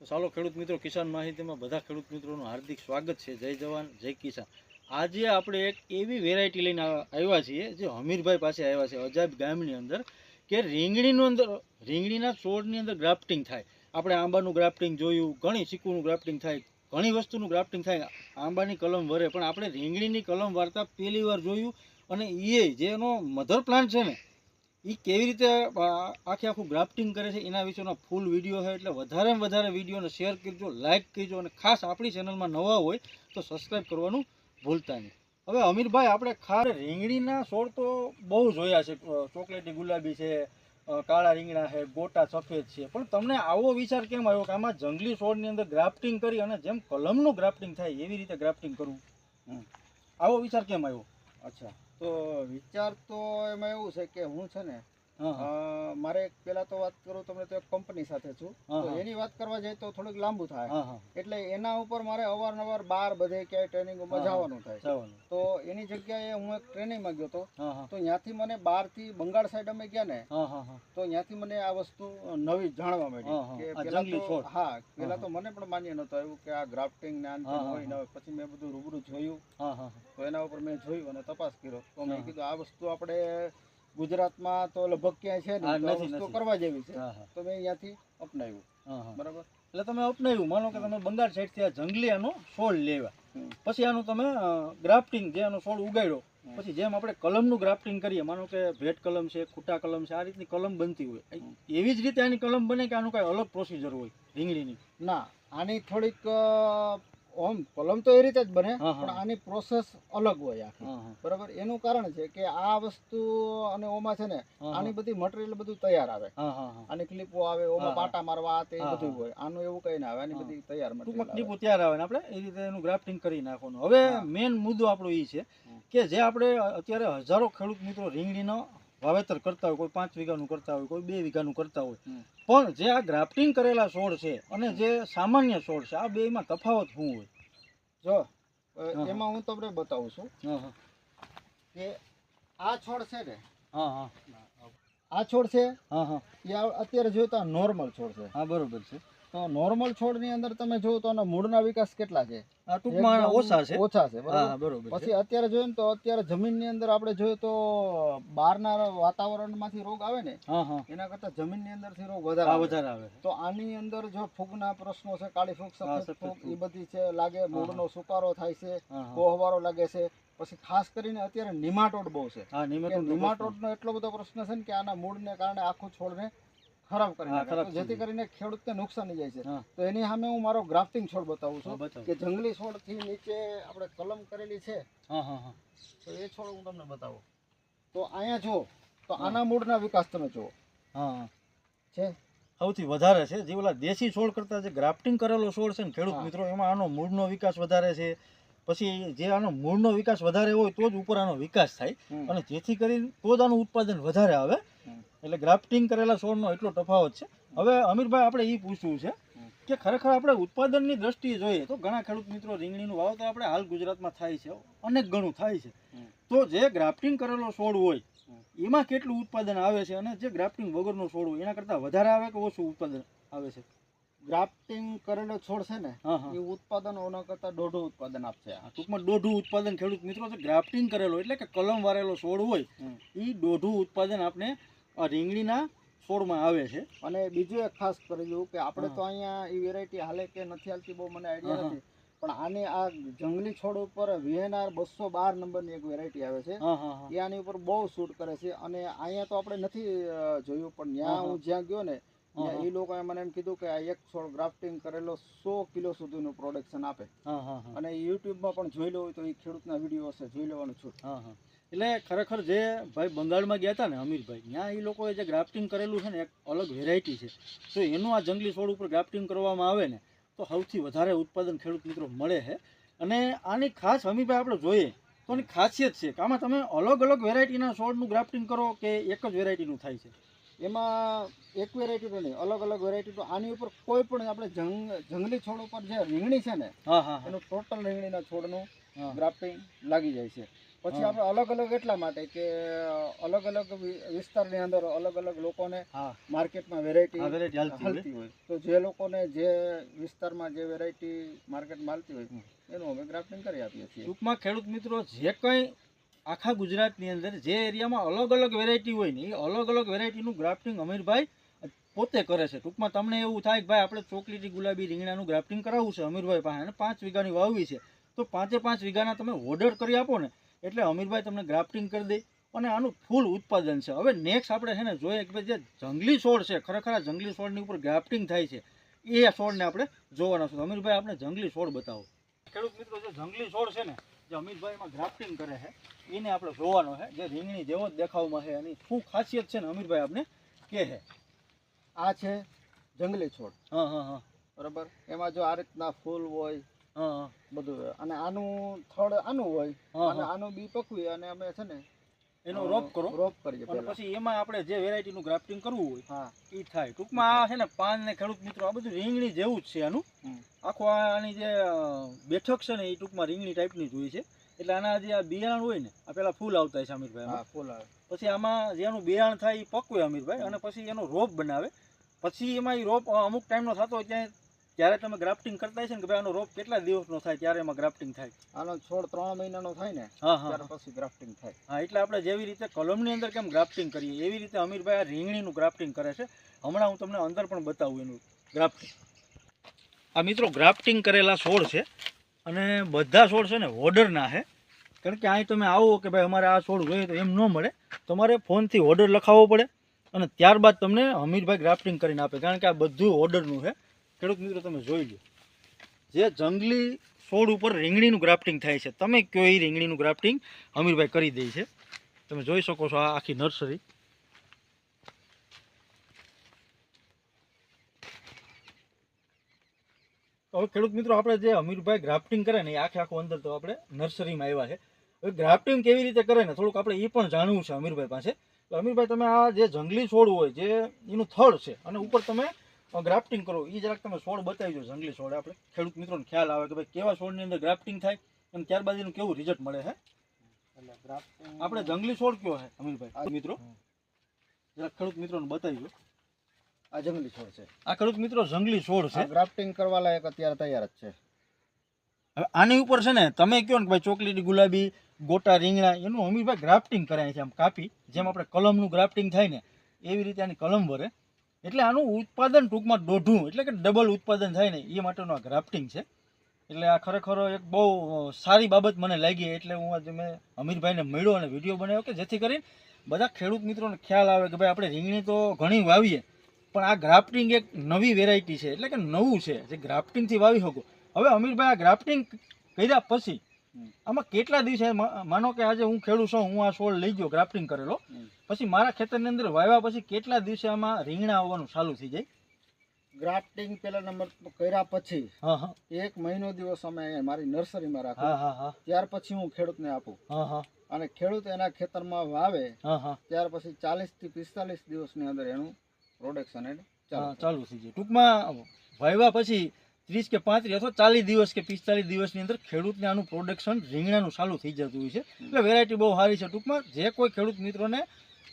તો ચાલો ખેડૂત મિત્રો, કિસાન માહિતીમાં બધા ખેડૂત મિત્રોનું હાર્દિક સ્વાગત છે. જય જવાન, જય કિસાન. આજે આપણે એક એવી વેરાયટી લઈને આવ્યા છીએ, જે હમીરભાઈ પાસે આવ્યા છે અજાબ ગામની અંદર, કે રીંગણીનું અંદર રીંગણીના છોડની અંદર ગ્રાફ્ટિંગ થાય. આપણે આંબાનું ગ્રાફ્ટિંગ જોયું, ઘણી ચીકુનું ગ્રાફ્ટિંગ થાય, ઘણી વસ્તુનું ગ્રાફ્ટિંગ થાય, આંબાની કલમ વરે. પણ આપણે રીંગણીની કલમ વાર્તા પહેલી વાર જોયું, અને એ, જેનો મધર પ્લાન્ટ છે ને એ કેવી રીતે આખે આખું ગ્રાફ્ટિંગ કરે છે, એના વિશેનો ફૂલ વીડિયો છે, એટલે વધારે વધારે વિડીયોને શેર કરજો લાઇક કરજો, અને ખાસ આપણી ચેનલમાં નવા હોય તો સબસ્ક્રાઈબ કરવાનું ભૂલતા નહીં. હવે અમીરભાઈ, આપણે ખાર રીંગણીના છોડ તો બહુ જોયા છે ચોકલેટી ગુલાબી છે કાળા રીંગણા છે, ગોટા સફેદ છે, પણ તમને આવો વિચાર કેમ આવ્યો કે આમાં જંગલી છોડની અંદર ગ્રાફ્ટિંગ કરી અને જેમ કલમનું ગ્રાફ્ટિંગ થાય એવી રીતે ગ્રાફ્ટિંગ કરવું. આવો વિચાર કેમ આવ્યો? અચ્છા. તો વિચાર તો એમાં એવું છે કે હું છે ને મારે પેલા તો વાત કરું તમને તો એક કંપની સાથે છું. તો એની વાત કરવા જાય તો થોડુંક લાંબુ થાય. એટલે એના ઉપર મારે અવારનવાર બાર બધે ક્યાંય ટ્રેનિંગમાં. જવાનું થાય તો એની જગ્યાએ હું એક ટ્રેનિંગમાં ગયો હતો. તો ત્યાંથી મને બહારથી બંગાળ સાઈડ અમે ગયા ને તો ત્યાંથી મને આ વસ્તુ નવી જાણવા મળી. કે પેલા તો હા પેલા તો મને પણ માન્ય નતો આવ્યું કે આ ગ્રાફ્ટિંગ ને આન તેન હા, હા, હોય ને પછી મેં બધું રૂબરૂ જોયું. તો એના ઉપર મેં જોયું અને તપાસ કર્યો. તો મેં કીધું આ વસ્તુ આપણે ગુજરાતમાં તો લગભગ ક્યાંય છે નથી, વસ્તુ કરવા જેવી છે. તો મેં અહીંયાથી અપનાવ્યું. બરાબર? એટલે તમે અપનાવ્યું. માનો કે તમે બંગાળ સાઈડથી આ જંગલી આનો છોડ લેવા. પછી આનું તમે ગ્રાફ્ટિંગ જે આનો છોડ ઉગાડ્યો પછી જેમ આપણે કલમનું ગ્રાફ્ટિંગ કરીએ માનો કે ભેટ કલમ છે ખૂટા કલમ છે આ રીતની કલમ બનતી હોય. એવી જ રીતે આની કલમ બને કે આનું કાંઈ અલગ પ્રોસિજર હોય રીંગણીની. ના આની થોડીક ઓમ કલમ તો એ રીતે જ બને. પણ આની પ્રોસેસ અલગ હોય આખી. બરાબર? એનું કારણ છે કે આ વસ્તુ અને ઓમાં છે ને આની બધી મટીરિયલ બધું તૈયાર આવે. આની ક્લિપો આવે ઓમાં પાટા મારવા તે બધું હોય. આનું એવું કઈ ના આવે આની બધી તૈયાર મટીરિયલ ક્લિપો તૈયાર આવે ને આપણે એ રીતે એનું ગ્રાફ્ટિંગ કરી નાખવાનું. હવે મેઇન મેન મુદ્દો આપણો એ છે કે જે આપણે અત્યારે હજારો ખેડૂત મિત્રો રીંગણીનો વાવેતર કરતા હોય કોઈ પાંચ વીઘાનું કરતા હોય કોઈ બે વીઘાનું કરતા હોય. પણ જે આ ગ્રાફ્ટિંગ કરેલા છોડ છે અને જે સામાન્ય છોડ છે આ બેમાં તફાવત શું હોય? જો એમાં હું તમને બતાવું છું કે આ છોડ છે ને હા હા. આ છોડ છે હા હા. એ અત્યારે જોયું તો નોર્મલ છોડ છે. હા બરોબર છે. તો નોર્મલ છોડની અંદર તમે જોવો તો મૂળના વિકાસ કેટલા છે? ટૂંકમાં ઓછા છે. ઓછા છે બરાબર? પછી અત્યારે જોઈએ તો અત્યારે જમીનની અંદર આપણે જોઈએ તો બહારના વાતાવરણમાંથી રોગ આવે ને એના કરતા જમીનની અંદરથી રોગ વધારે વધારે આવે તો આની અંદર જો ફૂગના પ્રશ્નો છે કાળી ફૂગ સફેદ ફૂગ ફૂગ. એ બધી છે લાગે મૂળનો સુકારો થાય છે કોહવારો લાગે છે. પછી ખાસ કરીને અત્યારે નિમાટોડ બહુ છે. નિમાટોડ નો એટલો બધો પ્રશ્ન છે ને કે આના મૂળને કારણે આખું છોડને ખરાબ કરી જેથી. કરીને ખેડૂતને નુકસાની જાય છે. તો એની સામે હું મારો ગ્રાફ્ટિંગ છોડ બતાવું છું. કે જંગલી છોડથી નીચે આપણે કલમ કરેલી છે. હા હા હા. તો એ છોડ હું તમને બતાવું. તો અહીંયા જુઓ તો આના મૂળના વિકાસ તમે જુઓ. છે? સૌથી વધારે છે જે ઓલા દેશી છોડ કરતા જે ગ્રાફ્ટિંગ કરેલો છોડ છે ને ખેડૂત મિત્રો એમાં આનો મૂળનો વિકાસ વધારે છે. પછી જે આનો મૂળનો વિકાસ વધારે હોય તો જ ઉપર આનો વિકાસ થાય. અને જેથી કરીને તો જ આનું ઉત્પાદન વધારે આવે. એટલે ગ્રાફ્ટિંગ કરેલા છોડનો એટલો તફાવત છે. હવે અમીરભાઈ આપણે એ પૂછવું છે કે ખરેખર આપણે ઉત્પાદનની દ્રષ્ટિએ જોઈએ તો ઘણા ખેડૂત મિત્રો રીંગણીનું વાવતર આપણે હાલ ગુજરાતમાં થાય છે અનેક ગણું થાય છે. તો જે ગ્રાફ્ટિંગ કરેલો છોડ હોય એમાં કેટલું ઉત્પાદન આવે છે અને જે ગ્રાફ્ટિંગ વગરનો છોડ હોય એના કરતાં વધારે આવે કે ઓછું ઉત્પાદન આવે છે? ગ્રાફ્ટિંગ કરેલો છોડ છે ને એ ઉત્પાદન ઓના કરતા દોઢું ઉત્પાદન આપશે ટૂંકમાં દોઢું ઉત્પાદન ખેડૂત મિત્રો છે. ગ્રાફ્ટિંગ કરેલો એટલે કે કલમ વારેલો છોડ હોય એ દોઢું ઉત્પાદન આપણે રીંગણીના છોડમાં આવે છે. અને બીજું એક ખાસ કરેલું કે આપણે તો અહીંયા એ વેરાયટી હાલે કે નથી હાલતી બહુ મને આઈડિયા નથી. પણ આની આ જંગલી છોડ ઉપર વીએનઆર બસો બાર નંબરની એક વેરાયટી આવે છે. એ આની ઉપર બહુ શૂટ કરે છે. અને અહીંયા તો આપણે નથી જોયું પણ ત્યાં હું જ્યાં ગયો ને એ લોકોએ મને એમ કીધું કે આ એક છોડ ગ્રાફ્ટિંગ કરેલો સો કિલો સુધીનું પ્રોડક્શન આપે. અને યુટ્યુબમાં પણ જોઈ લો તો એ ખેડૂતના વીડિયો હશે જોઈ લેવાનું છૂટ હા હા. એટલે ખરેખર જે ભાઈ બંગાળમાં ગયા હતા ને અમીરભાઈ ત્યાં એ લોકોએ જે ગ્રાફ્ટિંગ કરેલું છે ને એક અલગ વેરાયટી છે. તો એનું આ જંગલી છોડ ઉપર ગ્રાફ્ટિંગ કરવામાં આવે ને તો સૌથી વધારે ઉત્પાદન ખેડૂત મિત્રો મળે છે. અને આની ખાસ અમીરભાઈ આપણે જોઈએ તો એની ખાસિયત છે કે આમાં તમે અલગ અલગ વેરાયટીના છોડનું ગ્રાફ્ટિંગ કરો કે એક જ વેરાયટીનું થાય છે? એમાં એક વેરાયટીનું નહીં અલગ અલગ વેરાયટી તો આની ઉપર કોઈ પણ આપણે જંગ જંગલી છોડ ઉપર જે રીંગણી છે ને હા હા એનું ટોટલ રીંગણીના છોડનું. ગ્રાફ્ટિંગ લાગી જાય છે. પછી આપણે અલગ અલગ એટલા માટે કે અલગ અલગ વિસ્તારની અંદર અલગ અલગ લોકોને માર્કેટમાં વેરાયટી હાલતી હોય. તો જે લોકોને જે વિસ્તારમાં જે વેરાયટી માર્કેટમાં હાલતી હોય એનું અમે ગ્રાફ્ટિંગ કરી આપીએ છીએ. ટૂંકમાં ખેડૂત મિત્રો જે કંઈ આખા ગુજરાતની અંદર જે એરિયામાં અલગ અલગ વેરાયટી હોય ને એ અલગ અલગ વેરાયટીનું ગ્રાફ્ટિંગ અમીરભાઈ પોતે કરે છે. ટૂંકમાં તમને એવું થાય કે ભાઈ આપણે ચોકલેટી ગુલાબી રીંગણાનું ગ્રાફ્ટિંગ કરાવવું છે અમીરભાઈ પાસે અને પાંચ વીઘાની વાવવી છે. તો પાંચે પાંચ વીઘાના તમે ઓર્ડર કરી આપો ને એટલે અમીરભાઈ તમને ગ્રાફ્ટિંગ કરી દે. અને આનું ફૂલ ઉત્પાદન છે. હવે નેક્સ્ટ આપણે છે ને જોઈએ કે જે જંગલી છોડ છે ખરેખર આ જંગલી છોડની ઉપર ગ્રાફ્ટિંગ થાય છે. એ છોડને આપણે જોવાના છે. અમીરભાઈ આપણે જંગલી છોડ બતાવો. ખેડૂત મિત્રો જે જંગલી છોડ છે ને જે અમીરભાઈમાં ગ્રાફ્ટિંગ કરે છે એને આપણે જોવાનો છે. જે રીંગણી જેવો જ દેખાવમાં છે. એની શું ખાસિયત છે ને અમીરભાઈ આપણે કહે છે. આ છે જંગલી છોડ. હા હા હા. બરાબર? એમાં જો આ રીતના ફૂલ હોય બધું અને આનું થડ આનું હોય અને આનું બી પકવી અને અમે છે ને એનો રોપ કરો. રોપ કરીએ અને પછી એમાં આપણે જે વેરાયટીનું ગ્રાફ્ટિંગ કરવું હોય હા. એ થાય. ટૂંકમાં આ છે ને પાન ને ખેડૂત મિત્રો આ બધું રીંગણી જેવું જ છે આનું. આખો આની જે બેઠક છે ને એ ટૂંકમાં રીંગણી ટાઈપની જ હોય છે. એટલે આના જે આ બિયારણ હોય ને આ પેલા ફૂલ આવતા હોય છે અમીરભાઈ. ફૂલ આવે. પછી આમાં જેનું બિયારણ થાય એ પકવે અમીરભાઈ અને પછી એનો રોપ બનાવે. પછી એમાં એ રોપ અમુક ટાઈમનો થતો હોય ત્યાં ત્યારે તમે ગ્રાફ્ટિંગ કરતા હશે ને કે ભાઈ આનો રોપ કેટલા દિવસનો થાય ત્યારે એમાં ગ્રાફ્ટિંગ થાય? આનો છોડ ત્રણ મહિનાનો થાય ને હા ત્યાર પછી ગ્રાફ્ટિંગ થાય. હા એટલે આપણે જેવી રીતે કલમની અંદર કેમ ગ્રાફ્ટિંગ કરીએ એવી રીતે અમીરભાઈ આ રીંગણીનું ગ્રાફ્ટિંગ કરે છે. હમણાં હું તમને અંદર પણ બતાવું એનું ગ્રાફ્ટિંગ આ મિત્રો ગ્રાફ્ટિંગ કરેલા છોડ છે અને બધા છોડ છે ને ઓર્ડરના છે કારણ કે અહીં તમે આવો કે ભાઈ અમારે આ છોડ જોઈએ તો એમ ન મળે. તમારે ફોનથી ઓર્ડર લખાવવો પડે અને ત્યારબાદ તમને અમીરભાઈ ગ્રાફ્ટિંગ કરીને આપે. કારણ કે આ બધું ઓર્ડરનું છે. ખેડૂત મિત્રો, તમે જોઈ લો જે જંગલી છોડ ઉપર રીંગણીનું ગ્રાફ્ટિંગ થાય છે. તમે કયો એ રીંગણીનું ગ્રાફ્ટિંગ અમીરભાઈ કરી દે છે. તમે જોઈ શકો છો આ આખી નર્સરી હવે ખેડૂત મિત્રો, આપણે જે અમીરભાઈ ગ્રાફ્ટિંગ કરે ને, એ આખે આખું અંદર તો આપણે નર્સરીમાં આવ્યા છે. હવે ગ્રાફ્ટિંગ કેવી રીતે કરે ને, થોડુંક આપણે એ પણ જાણવું છે અમીરભાઈ પાસે. તો અમીરભાઈ, તમે આ જે જંગલી છોડ હોય, જે એનું થડ છે, અને ઉપર તમે ગ્રાફ્ટિંગ કરો. એ જરાક તમે છોડ બતાવી દો જંગલી છોડ આપણે. ખેડૂત મિત્રોને ખ્યાલ આવે કે ભાઈ કેવા છોડની અંદર ગ્રાફ્ટિંગ થાય અને ત્યારબાદ એનું કેવું રિઝલ્ટ મળે છે આપણે જંગલી છોડ કયો છે અમીરભાઈ? આ- મિત્રો. જરાક ખેડૂત મિત્રોને બતાવી દો આ જંગલી છોડ છે. આ ખેડૂત મિત્રો જંગલી છોડ છે. ગ્રાફ્ટિંગ કરવા લાયક અત્યારે તૈયાર જ છે. હવે આની ઉપર છે ને તમે કહો ને ભાઈ ચોકલેટી ગુલાબી ગોટા રીંગણા એનું અમીરભાઈ ગ્રાફ્ટિંગ કરાય છે આમ કાપી. જેમ આપણે કલમનું ગ્રાફ્ટિંગ થાય ને એવી રીતે આની કલમ ભરે એટલે આનું ઉત્પાદન ટૂંકમાં દોઢું, એટલે કે ડબલ ઉત્પાદન થાય ને, એ માટેનું આ ગ્રાફ્ટિંગ છે એટલે આ ખરેખર એક બહુ સારી બાબત મને લાગી, એટલે હું આજે મેં અમીરભાઈને મળ્યો અને વીડિયો બનાવ્યો કે જેથી કરીને બધા ખેડૂત મિત્રોને ખ્યાલ આવે કે ભાઈ આપણે રીંગણી તો ઘણી વાવીએ, પણ આ ગ્રાફ્ટિંગ એક નવી વેરાયટી છે, એટલે કે નવું છે, જે ગ્રાફ્ટિંગથી વાવી શકો હવે અમીરભાઈ આ ગ્રાફ્ટિંગ કર્યા પછી. આમાં કેટલા દિવસે માનો કે આજે હું ખેડૂત છું હું આ છોડ લઈ ગયો ગ્રાફ્ટિંગ કરેલો. પછી મારા ખેતરની અંદર વાવ્યા પછી કેટલા દિવસે આમાં રીંગણા આવવાનું ચાલુ થઈ જાય? ગ્રાફ્ટિંગ પેલા નંબર કર્યા પછી એક મહિનો દિવસ અમે મારી નર્સરીમાં રાખું. ત્યાર પછી હું ખેડૂતને આપું. અને ખેડૂત એના ખેતરમાં વાવે ત્યાર પછી ચાલીસથી પિસ્તાલીસ દિવસની અંદર એનું પ્રોડક્શન ચાલુ થઈ જાય. ટૂંકમાં વાવ્યા પછી ત્રીસ કે પાંત્રીસ અથવા ચાલીસ દિવસ કે પિસ્તાલીસ દિવસની અંદર ખેડૂતને આનું પ્રોડક્શન રીંગણાનું ચાલુ થઈ જતું હોય છે. એટલે વેરાયટી બહુ સારી છે ટૂંકમાં. જે કોઈ ખેડૂત મિત્રોને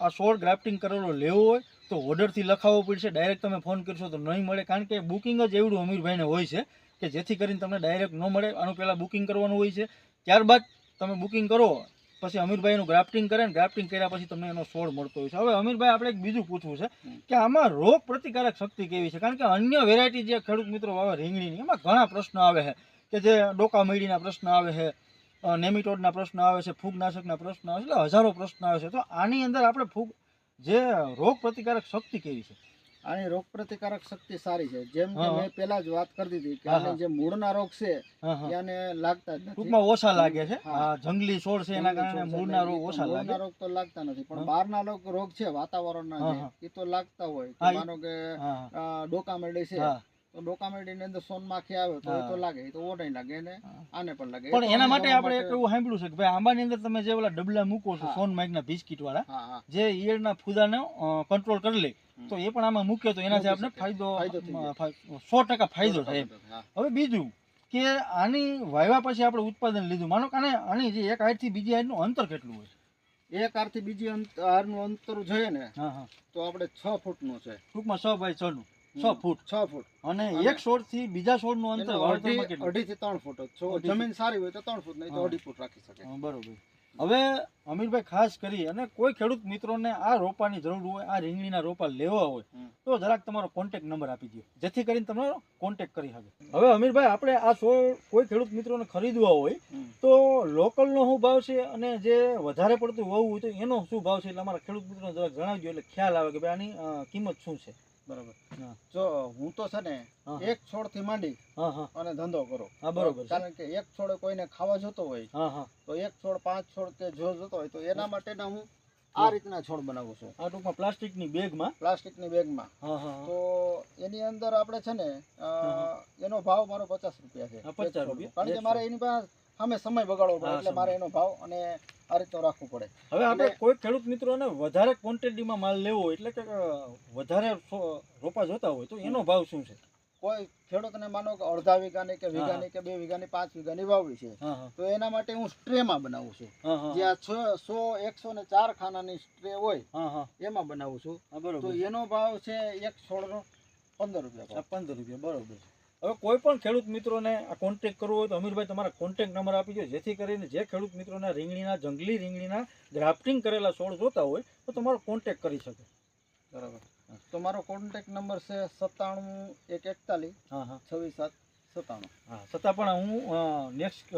આ સોળ ગ્રાફ્ટિંગ કરેલો લેવો હોય તો ઓર્ડરથી લખાવવો પડશે. ડાયરેક્ટ તમે ફોન કરશો તો નહીં મળે. કારણ કે બુકિંગ જ એવડું અમીરભાઈને હોય છે કે જેથી કરીને તમને ડાયરેક્ટ ન મળે. આનું પહેલાં બુકિંગ કરવાનું હોય છે. ત્યારબાદ તમે બુકિંગ કરો પછી અમીરભાઈનું ગ્રાફ્ટિંગ કરે ને ગ્રાફ્ટિંગ કર્યા પછી તમને એનો છોડ મળતો હોય છે. હવે અમીરભાઈ, આપણે બીજું પૂછવું છે કે આમાં રોગ પ્રતિકારક શક્તિ કેવી છે? કારણ કે અન્ય વેરાયટી જે ખેડૂત મિત્રો વાવે રીંગણીની, એમાં ઘણા પ્રશ્નો આવે છે. કે જે ડોકા મૈડીના પ્રશ્ન આવે છે નેમિટોડના પ્રશ્ન આવે છે, ફૂગનાશકના પ્રશ્ન આવે છે, એટલે હજારો પ્રશ્ન આવે છે. તો આની અંદર આપણે ફૂગ, જે રોગ પ્રતિકારક શક્તિ કેવી છે? આની રોગ પ્રતિકારક શક્તિ સારી છે. જેમ કે. મેં પેલા જ વાત કરી દીધી કે આને જે મૂળના રોગ છે એને લાગતા જ નથી. ટૂંકમાં ઓછા લાગે છે. જંગલી છોડ છે એના કારણે મૂળના રોગ ઓછા લાગે. મૂળના રોગ તો લાગતા નથી પણ. બહારના રોગ રોગ છે વાતાવરણના એ તો લાગતા હોય. માનો કે ડોકા અ, છે તો ડોકામેડીની અંદર સોનમાખી આવે તો એ તો લાગે એ તો ઓઢાઈ લાગે એને આને પણ લાગે. પણ એના માટે આપણે એક એવું સાંભળ્યું છે કે ભાઈ આંબાની અંદર તમે જે ઓલા ડબલા મૂકો છો હા. સોન માઇકના બિસ્કિટ વાળા જે ઈયળના ફૂદાને કંટ્રોલ કરી લે તો એ પણ આમાં મૂક્યો તો એનાથી આપણે ફાયદો. સો ટકા ફાયદો થાય હવે બીજું કે આની વાવ્યા પછી આપણે ઉત્પાદન લીધું. માનો કે આને જે એક હાઈટથી બીજી હાઈટનું અંતર કેટલું હોય? એક હારથી બીજી અંત- હારનું અંતર જોઈએ ને તો આપણે છ ફૂટનું છે. ટૂંકમાં છ બાય છ નું છ ફૂટ. છ ફૂટ. અને એક છોડથી બીજા છોડનું અંતર અઢી થી ત્રણ ફૂટ જ. જો અઢીથી- જમીન સારી હોય તો ત્રણ ફૂટ નહીં તો અઢી ફૂટ રાખી શકે. બરોબર. હવે અમીરભાઈ ખાસ કરી અને કોઈ ખેડૂત મિત્રોને આ રોપાની જરૂર હોય આ રીંગણીના રોપા લેવા હોય તો જરાક તમારો કોન્ટેક નંબર આપી દો જેથી કરીને તમારો કોન્ટેક્ટ કરી શકે. હવે અમીરભાઈ આપણે આ છોડ કોઈ ખેડૂત મિત્રોને ખરીદવા હોય. તો લોકલનો શું ભાવ છે અને જે વધારે પડતું હોવું હોય તો એનો શું ભાવ છે? એટલે અમારા ખેડૂત મિત્રોને જરાક જણાવજો એટલે ખ્યાલ આવે કે ભાઈ આની કિંમત શું છે? બરાબર. જો હું તો છે ને એક છોડથી માંડી અને ધંધો કરો. હા બરોબર કારણ કે એક છોડ કોઈને ખાવા જોતો હોય તો એક છોડ પાંચ છોડ કે જો જોતો હોય તો એના માટેના હું આ રીતના છોડ બનાવું છું. આ ટૂંકમાં પ્લાસ્ટિકની બેગમાં? પ્લાસ્ટિકની બેગમાં. ની બેગમાં તો એની અંદર આપણે છે ને એનો ભાવ મારો પચાસ રૂપિયા છે. હા, 50 એક છોડનો. રૂપિયા. કારણ કે મારે એની પાસે સામે સમય બગાડવો પડે એટલે મારે એનો ભાવ અને આ રીતનો રાખવું પડે. હવે આપણે કોઈ ખેડૂત મિત્રોને વધારે ક્વોન્ટિટીમાં માલ લેવો એટલે કે વધારે રોપા જોતા હોય તો એનો ભાવ શું છે? કોઈ ખેડૂતને માનો કે અડધા વીઘાની કે વીઘાની કે બે વીઘાની પાંચ વીઘાની વાવવી છે તો એના માટે હું સ્ટ્રેમાં બનાવું છું. જે આ છ સો એકસો ને ચાર ખાનાની સ્ટ્રે હોય એમાં બનાવું છું. તો એનો ભાવ છે એક છોડનો પંદર રૂપિયા પંદર રૂપિયા બરોબર. હવે કોઈ પણ ખેડૂત મિત્રોને આ કોન્ટેક કરવો હોય તો અમીરભાઈ તમારા કોન્ટેક નંબર આપી દો. જેથી કરીને જે ખેડૂત મિત્રોને રીંગણીના જંગલી રીંગણીના ગ્રાફ્ટિંગ કરેલા છોડ જોતા હોય તો તમારો કોન્ટેક કરી શકે. બરાબર. તો મારો કોન્ટેક નંબર છે સત્તાણું એક એકતાલીસ હા હા. છવ્વીસ સાત સત્તાણું. હા છતાં પણ હું નેક્સ્ટ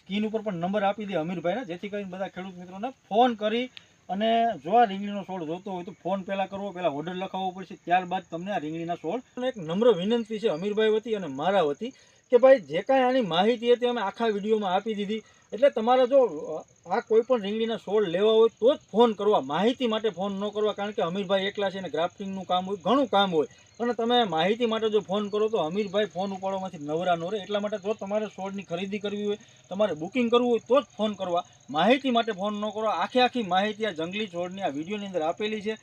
સ્કીન ઉપર પણ નંબર આપી દે અમીરભાઈને. જેથી કરીને બધા ખેડૂત મિત્રોને ફોન કરી અને જો આ રીંગણીનો છોડ જોતો હોય તો ફોન પહેલાં કરવો, પહેલાં ઓર્ડર લખાવવો પડશે. ત્યારબાદ તમને આ રીંગણીના છોડ અને એક નમ્ર વિનંતી છે અમીરભાઈ વતી અને મારા વતી કે ભાઈ જે કાંઈ આની માહિતી હતી અમે આખા વિડીયોમાં આપી દીધી. એટલે તમારે જો આ કોઈ પણ રીંગણીના છોડ લેવા હોય તો જ ફોન કરવા. માહિતી માટે ફોન ન કરવા, કારણ કે અમીરભાઈ એકલા છે અને ગ્રાફ્ટિંગનું કામ હોય, ઘણું કામ હોય. અને તમે માહિતી માટે જો ફોન કરો તો અમીરભાઈ ફોન ઉપાડવામાંથી નવરા ન રહે. એટલા માટે જો તમારે છોડની ખરીદી કરવી હોય, તમારે બુકિંગ કરવું હોય, તો જ ફોન કરવા. માહિતી માટે ફોન ન કરો. આખી આખી માહિતી આ જંગલી છોડની આ વિડીયોની અંદર આપેલી છે.